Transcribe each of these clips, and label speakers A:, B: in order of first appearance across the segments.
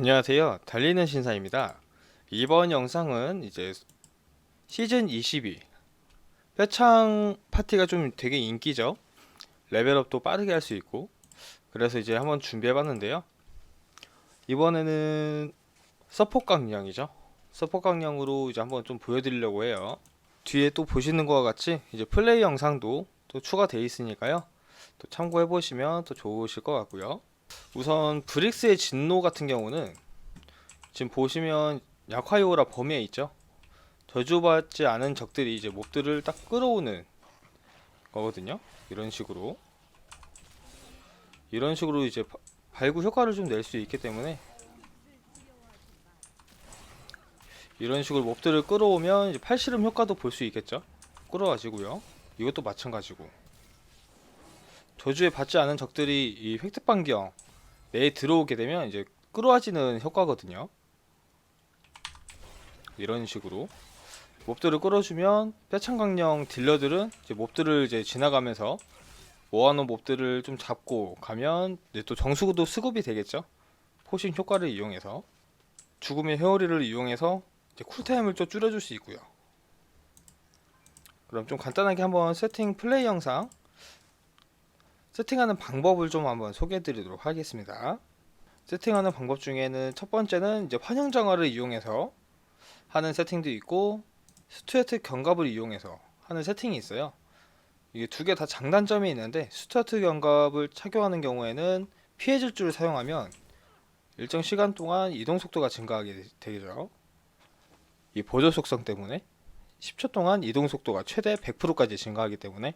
A: 안녕하세요. 달리는 신사입니다. 이번 영상은 이제 시즌 22 뼈창 파티가 좀 되게 인기죠. 레벨업도 빠르게 할 수 있고 그래서 이제 한번 준비해봤는데요. 이번에는 서포 강량이죠. 서포 강량으로 이제 한번 좀 보여드리려고 해요. 뒤에 또 보시는 것과 같이 이제 플레이 영상도 또 추가되어 있으니까요. 또 참고해 보시면 또 좋으실 것 같고요. 우선 브릭스의 진노 같은 경우는 지금 보시면 약화요라 범위에 있죠. 저주받지 않은 적들이 이제 몹들을 딱 끌어오는 거거든요. 이런 식으로 이런 식으로 이제 바- 발구 효과를 좀 낼 수 있기 때문에 이런 식으로 몹들을 끌어오면 이제 팔씨름 효과도 볼 수 있겠죠. 끌어가지고요. 이것도 마찬가지고 저주에 받지 않은 적들이 이 획득 반경 내에 들어오게 되면 이제 끌어와지는 효과거든요. 이런 식으로 몹들을 끌어주면 뼈창강령 딜러들은 이제 몹들을 이제 지나가면서 모아놓은 몹들을 좀 잡고 가면 이제 또 정수도 수급이 되겠죠. 포싱 효과를 이용해서 죽음의 회오리를 이용해서 쿨타임을 좀 줄여줄 수 있고요. 그럼 좀 간단하게 한번 세팅 플레이 영상 세팅하는 방법을 좀 한번 소개해 드리도록 하겠습니다. 세팅하는 방법 중에는 첫 번째는 이제 환영 정화를 이용해서 하는 세팅도 있고 스튜어트 견갑을 이용해서 하는 세팅이 있어요. 이게 두 개 다 장단점이 있는데 스튜어트 견갑을 착용하는 경우에는 피해 질주를 사용하면 일정 시간 동안 이동 속도가 증가하게 되- 되죠. 이 보조 속성 때문에 10초 동안 이동 속도가 최대 100%까지 증가하기 때문에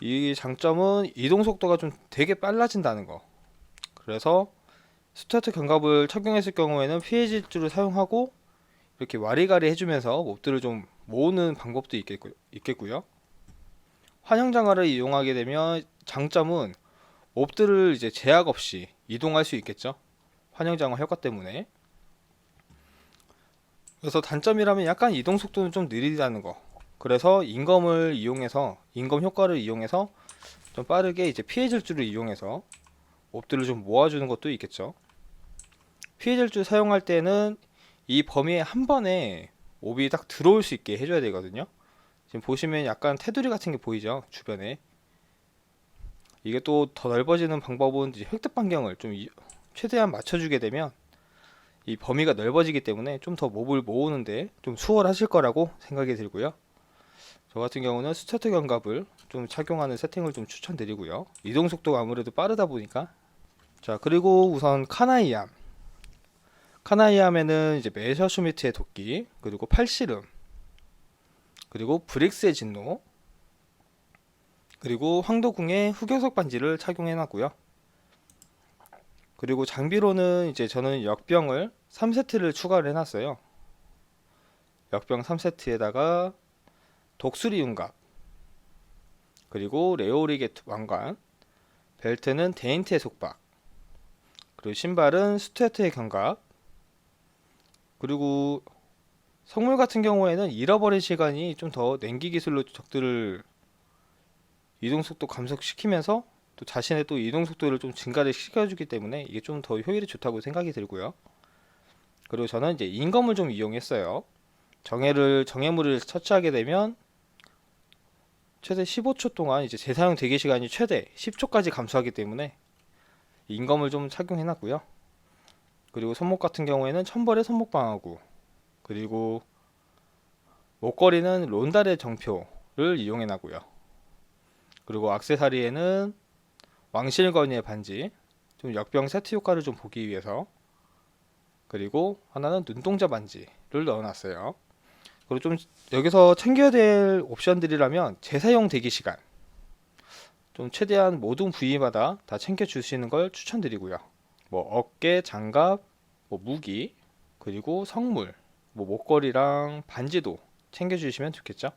A: 이 장점은 이동 속도가 좀 되게 빨라진다는 거. 그래서 스타트 견갑을 착용했을 경우에는 피해 질주를 사용하고 이렇게 와리가리 해주면서 몹들을 좀 모으는 방법도 있겠고, 있겠고요. 환영 장화를 이용하게 되면 장점은 몹들을 이제 제약 없이 이동할 수 있겠죠. 환영 장화 효과 때문에. 그래서 단점이라면 약간 이동 속도는 좀 느리다는 거. 그래서 인검을 이용해서 인검 효과를 이용해서 좀 빠르게 이제 피해 질주를 이용해서 몹들을 좀 모아주는 것도 있겠죠. 피해 질주 사용할 때는 이 범위에 한 번에 몹이 딱 들어올 수 있게 해줘야 되거든요. 지금 보시면 약간 테두리 같은 게 보이죠 주변에. 이게 또 더 넓어지는 방법은 이제 획득 반경을 좀 이- 최대한 맞춰주게 되면 이 범위가 넓어지기 때문에 좀 더 몹을 모으는데 좀 수월하실 거라고 생각이 들고요. 저 같은 경우는 스타트 견갑을 좀 착용하는 세팅을 좀 추천드리고요. 이동 속도가 아무래도 빠르다 보니까 자 그리고 우선 카나이암 카나이암에는 이제 메셔슈미트의 도끼 그리고 팔씨름 그리고 브릭스의 진노 그리고 황도궁의 흑요석 반지를 착용해놨고요. 그리고 장비로는 이제 저는 역병을 3세트를 추가를 해놨어요. 역병 3세트에다가 독수리 윤갑 그리고 레오리게 왕관 벨트는 데인트의 속박 그리고 신발은 스튜어트의 견갑 그리고 성물 같은 경우에는 잃어버린 시간이 좀 더 냉기 기술로 적들을 이동 속도 감속시키면서 또 자신의 또 이동 속도를 좀 증가를 시켜주기 때문에 이게 좀 더 효율이 좋다고 생각이 들고요. 그리고 저는 이제 인검을 좀 이용했어요. 정예를 정예물을 처치하게 되면 최대 15초 동안 이제 재사용 대기 시간이 최대 10초까지 감소하기 때문에 인검을 좀 착용해 놨고요. 그리고 손목 같은 경우에는 천벌의 손목 방어구 그리고 목걸이는 론달의 정표를 이용해 놨고요. 그리고 악세사리에는 왕실건이의 반지 좀 역병 세트 효과를 좀 보기 위해서 그리고 하나는 눈동자 반지를 넣어놨어요. 그리고 좀 여기서 챙겨야 될 옵션들이라면 재사용 대기 시간 좀 최대한 모든 부위마다 다 챙겨 주시는 걸 추천드리고요. 뭐 어깨, 장갑, 뭐 무기 그리고 성물, 뭐 목걸이랑 반지도 챙겨 주시면 좋겠죠.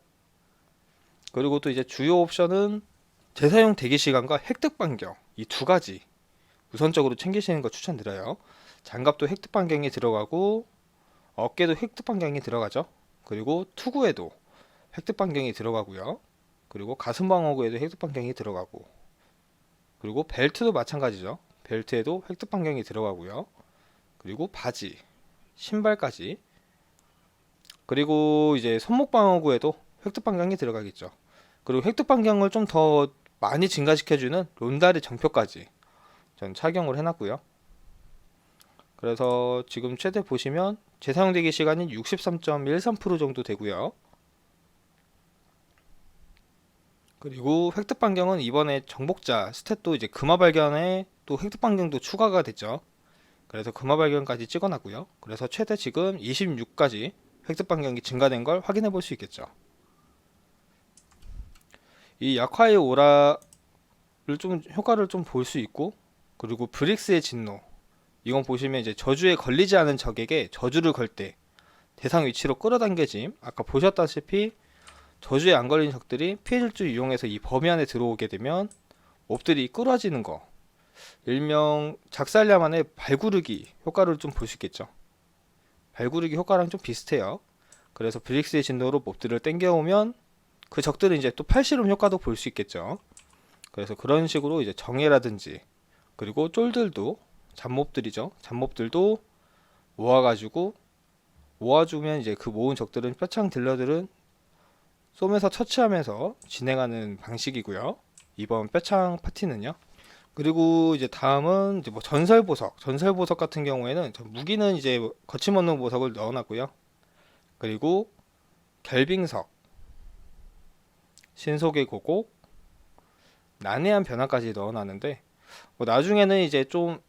A: 그리고 또 이제 주요 옵션은 재사용 대기 시간과 획득 반경 이 두 가지 우선적으로 챙기시는 거 추천드려요. 장갑도 획득 반경이 들어가고 어깨도 획득 반경이 들어가죠. 그리고 투구에도 획득 반경이 들어가고요. 그리고 가슴 방어구에도 획득 반경이 들어가고 그리고 벨트도 마찬가지죠. 벨트에도 획득 반경이 들어가고요. 그리고 바지, 신발까지. 그리고 이제 손목 방어구에도 획득 반경이 들어가겠죠. 그리고 획득 반경을 좀 더 많이 증가시켜주는 론다리 정표까지 전 착용을 해놨고요. 그래서 지금 최대 보시면 재사용 대기 시간이 63.13% 정도 되고요. 그리고 획득 반경은 이번에 정복자 스탯도 이제 금화 발견에 또 획득 반경도 추가가 됐죠. 그래서 금화 발견까지 찍어놨고요. 그래서 최대 지금 26까지 획득 반경이 증가된 걸 확인해 볼 수 있겠죠. 이 약화의 오라를 좀 효과를 좀 볼 수 있고 그리고 브릭스의 진노 이건 보시면 이제 저주에 걸리지 않은 적에게 저주를 걸 때 대상 위치로 끌어당겨짐. 아까 보셨다시피 저주에 안 걸린 적들이 피해 질주 이용해서 이 범위 안에 들어오게 되면 몹들이 끌어지는 거. 일명 작살야만의 발구르기 효과를 좀 볼 수 있겠죠. 발구르기 효과랑 좀 비슷해요. 그래서 브릭스의 진노로 몹들을 땡겨오면 그 적들은 이제 또 팔씨름 효과도 볼 수 있겠죠. 그래서 그런 식으로 이제 정예라든지 그리고 쫄들도 잡몹들이죠. 잡몹들도 모아가지고 모아주면 이제 그 모은 적들은 뼈창 딜러들은 쏘면서 처치하면서 진행하는 방식이고요. 이번 뼈창 파티는요. 그리고 이제 다음은 이제 뭐 전설 보석, 전설 보석 같은 경우에는 저 무기는 이제 거침없는 보석을 넣어놨고요. 그리고 결빙석, 신속의 고곡, 난해한 변화까지 넣어놨는데 뭐 나중에는 이제 좀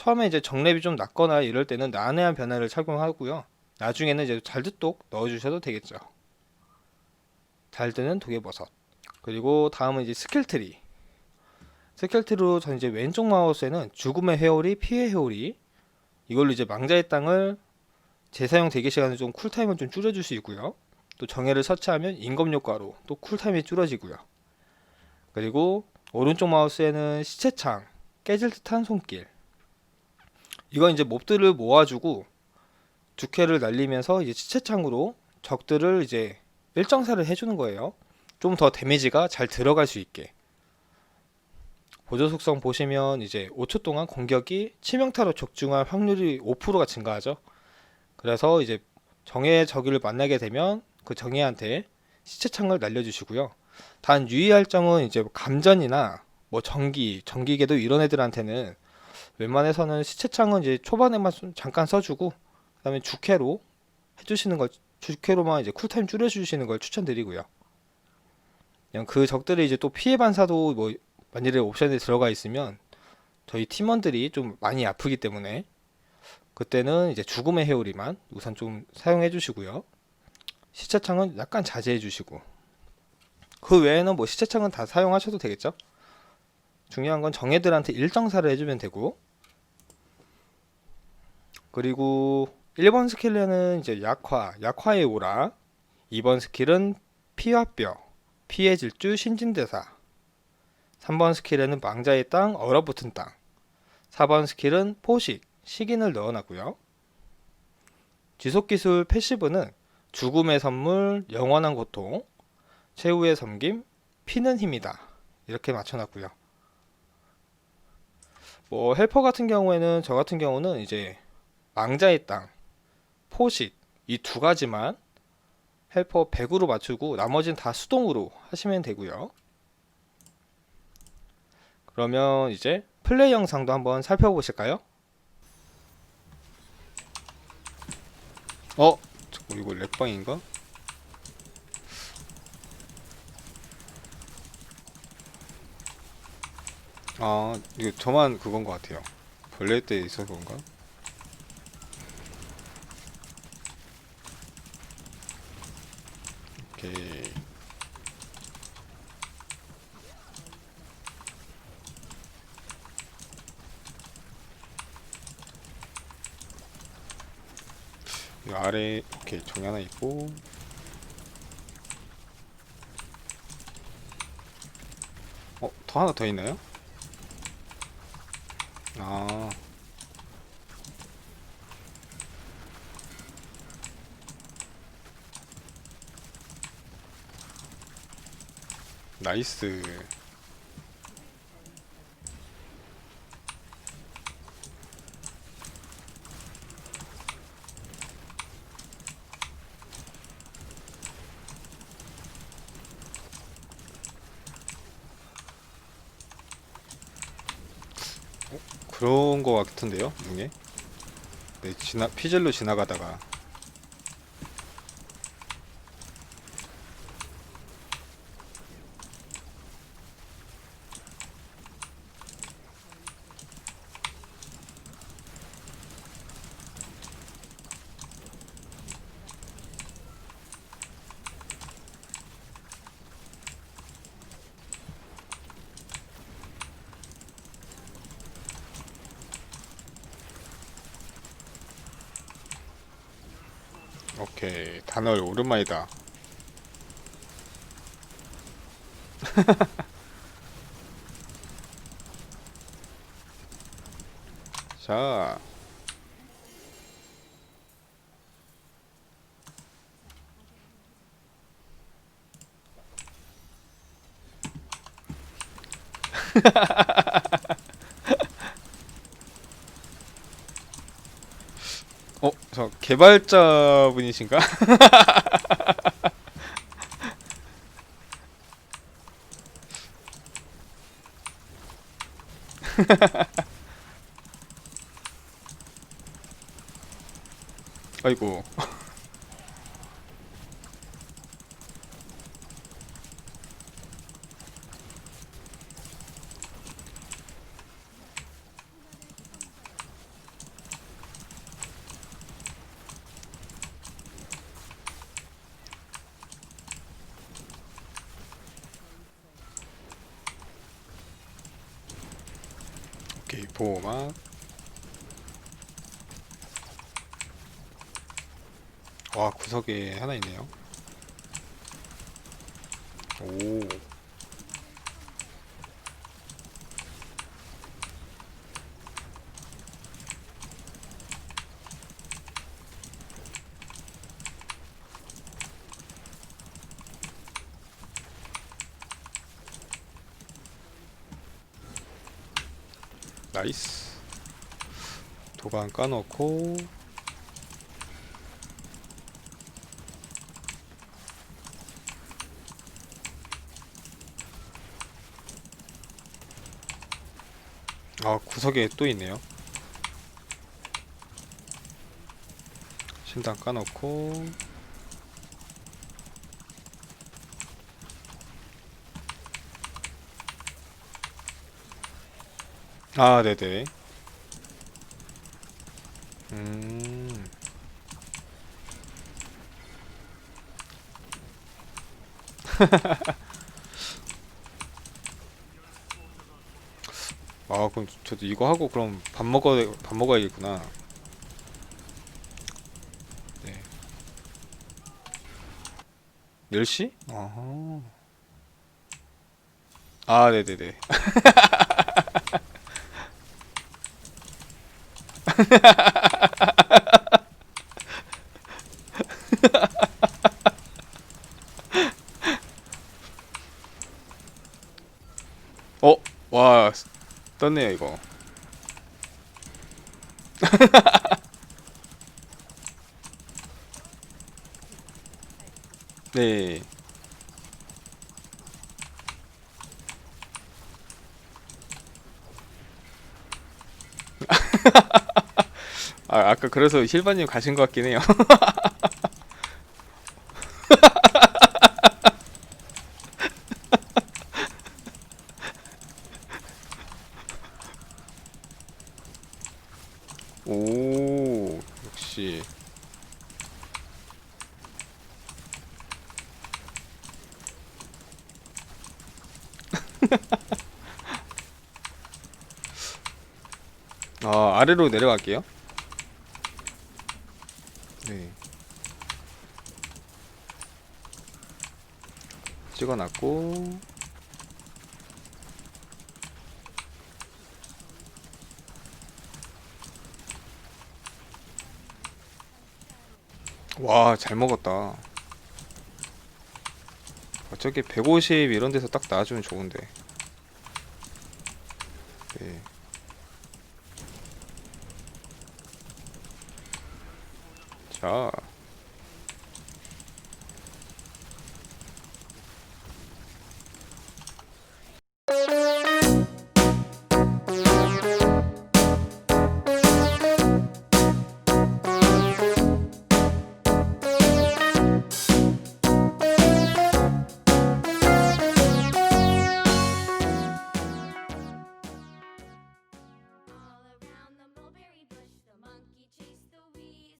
A: 처음에 이제 정랩이 좀 낮거나 이럴 때는 난해한 변화를 착용하고요. 나중에는 이제 잘드똑 넣어주셔도 되겠죠. 잘드는 독해버섯. 그리고 다음은 이제 스킬트리. 스킬트리로 전 이제 왼쪽 마우스에는 죽음의 회오리, 피해 회오리. 이걸로 이제 망자의 땅을 재사용 대기 시간을 좀 쿨타임을 좀 줄여줄 수 있고요. 또 정예를 설치하면 임금 효과로 또 쿨타임이 줄어지고요. 그리고 오른쪽 마우스에는 시체창, 깨질 듯한 손길. 이건 이제 몹들을 모아주고 주캐를 날리면서 이제 시체창으로 적들을 이제 일정사를 해주는 거예요. 좀 더 데미지가 잘 들어갈 수 있게. 보조 속성 보시면 이제 5초 동안 공격이 치명타로 적중할 확률이 5%가 증가하죠. 그래서 이제 정예 적을 만나게 되면 그 정예한테 시체창을 날려주시고요. 단 유의할 점은 이제 감전이나 뭐 전기, 전기계도 이런 애들한테는 웬만해서는 시체창은 이제 초반에만 좀 잠깐 써주고 그다음에 주캐로 해주시는 걸 주캐로만 이제 쿨타임 줄여주시는 걸 추천드리고요. 그냥 그 적들의 이제 또 피해 반사도 뭐 만일에 옵션에 들어가 있으면 저희 팀원들이 좀 많이 아프기 때문에 그때는 이제 죽음의 회오리만 우선 좀 사용해 주시고요. 시체창은 약간 자제해 주시고 그 외에는 뭐 시체창은 다 사용하셔도 되겠죠. 중요한 건 정예들한테 일정사를 해주면 되고 그리고 1번 스킬에는 이제 약화, 약화의 오라. 2번 스킬은 피와 뼈, 피의 질주 신진대사. 3번 스킬에는 망자의 땅, 얼어붙은 땅. 4번 스킬은 포식, 식인을 넣어놨고요. 지속기술 패시브는 죽음의 선물, 영원한 고통, 최후의 섬김, 피는 힘이다. 이렇게 맞춰놨고요. 뭐 헬퍼 같은 경우에는 저 같은 경우는 이제 망자의 땅, 포식 이 두 가지만 헬퍼 100으로 맞추고 나머지는 다 수동으로 하시면 되고요. 그러면 이제 플레이 영상도 한번 살펴보실까요? 어? 잠깐 이거 렉방인가? 아 이거 저만 그건 것 같아요. 벌레 때 있어서 그런가? 오케이. 이 아래 오케이 정이 하나 있고 어? 더 하나 더 있나요? 아 나이스 그런 거 같은데요, 이게. 네, 지나 피젤로 지나가다가 오케이 단월 오랜만이다. 자, 어, 저 개발자 분이신가? 아이고. 보호막. 와, 구석에 하나 있네요. 오. 나이스. 도관 까놓고 아 구석에 또 있네요. 신당 까놓고 아 네네. 음. 아 그럼 저도 이거 하고 그럼 밥 먹어 밥 먹어야겠구나. 네. 10시? 아하. 아 네네네. 어? 와 떴네요 이거. 네. 아, 아까 그래서 실바님 가신 것 같긴 해요. 오, 역시. 아, 아래로 내려갈게요. 네. 찍어놨고 와, 잘 먹었다. 어차피 150 이런 데서 딱 놔주면 좋은데. 네. 자.